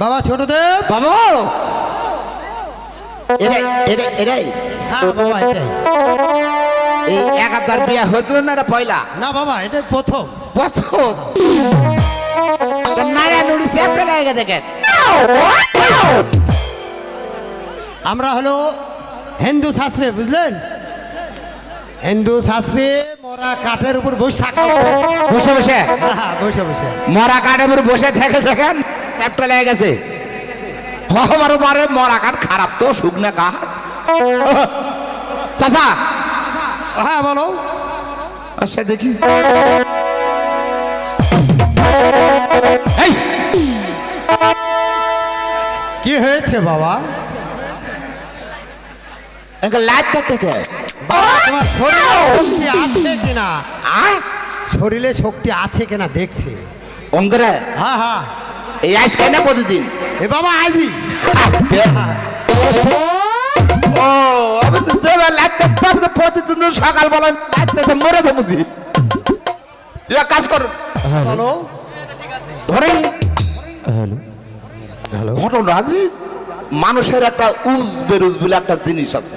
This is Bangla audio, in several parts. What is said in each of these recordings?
বাবা এটা এটাই হ্যাঁ বাবা এটাই। এই একাধার বিয়া হয়েছিল না এটা পয়লা? না বাবা প্রথম। প্রথম? নারায়ণ দেখেন। আমরা হলো হিন্দু শাস্ত্রে বুঝলেন? হিন্দু শাস্ত্রে মরা কাঠের উপর বসে থাকা। বসে বসে। হ্যাঁ, বসে বসে। মরা কাঠের উপর বসে থেকে দেখেন স্যাপটা লেগে গেছে। আমার মারে মরা কাঠ খারাপ তো শুকনা কাঠ। চাচা। হ্যাঁ বলো। আচ্ছা দেখি। কি হয়েছে বাবা? লাইটটা থেকে তোমার শরীরে শক্তি আছে কিনা? শরীরে শক্তি আছে কিনা দেখছি। অঙ্গরে? হ্যাঁ হ্যাঁ। এই আজ কেন প্রতিদিন। এ বাবা ও আমি তো দেবে প্রতিদিন সকালবেলা মরে কাজ ধরেন। হ্যালো। ঘটনা মানুষের একটা উজ বেরুজ বলে একটা জিনিস আছে।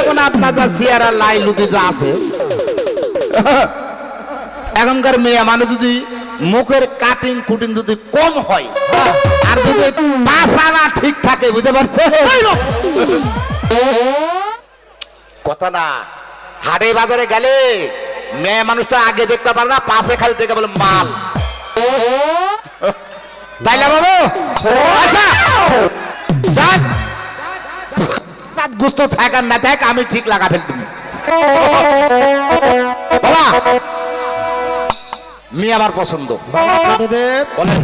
এখন আপনার যা চেয়ারা লাই লুতি যা আছে। এখনকার মেয়ে মানুষ যদি মুখের কাটিং কুটিং যদি কম হয় আর যদি পাশানা ঠিক থাকে বুঝতে পারছে কথা না। হাটে বাজারে গেলে মেয়ে মানুষটা আগে দেখতে পারে না পাশে খালি দেখে বলে মাল। তাই না বাবু আচ্ছা গুস্ত থাক আর না থাক আমি ঠিক লাগা ফেলতে বাবা মেয়ে আমার পছন্দ। বলেন।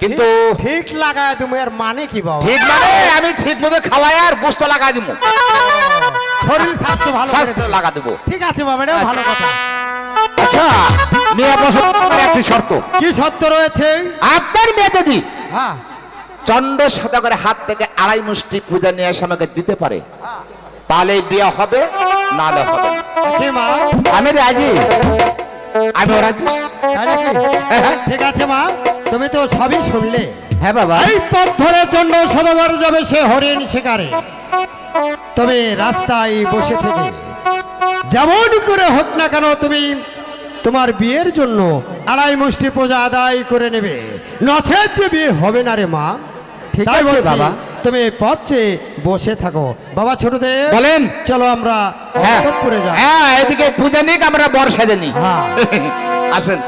কিন্তু ঠিক লাগায় তুমি আর মানে কি বাবা? ঠিক মানে আমি ঠিক মতো খাওয়াই আর গোস্ত লাগা দিব। শরীর স্বাস্থ্য ভালো স্বাস্থ্য লাগা দেবো। ঠিক আছে বাবা এটাও ভালো কথা। আচ্ছা মেয়ে পছন্দ একটি শর্ত। কি সত্য রয়েছে? আপনার মেয়ে যদি হ্যাঁ। চন্ড সাদা হাত থেকে আড়াই মুষ্টি পূজা নিয়ে এসে আমাকে দিতে পারে। তাহলে বিয়ে হবে নাহলে হবে। আমি রাজি। আমি রাজি। ঠিক আছে মা তুমি তো সবই শুনলে। হ্যাঁ বাবা। এই পথ ধরে জন্য সদাগর যাবে সে হরিণ শিকারে। তবে রাস্তায় বসে থেকে যেমন করে হোক না কেন তুমি তোমার বিয়ের জন্য আড়াই মুষ্টি পূজা আদায় করে নেবে। নচেত যে বিয়ে হবে না রে মা। ঠিক আছে, বাবা। তুমি পথ চেয়ে বসে থাকো। বাবা ছোটদের বলেন। চলো আমরা হ্যাঁ। হ্যাঁ এদিকে পূজা নিক আমরা বর্ষা জানি হ্যাঁ। আসেন।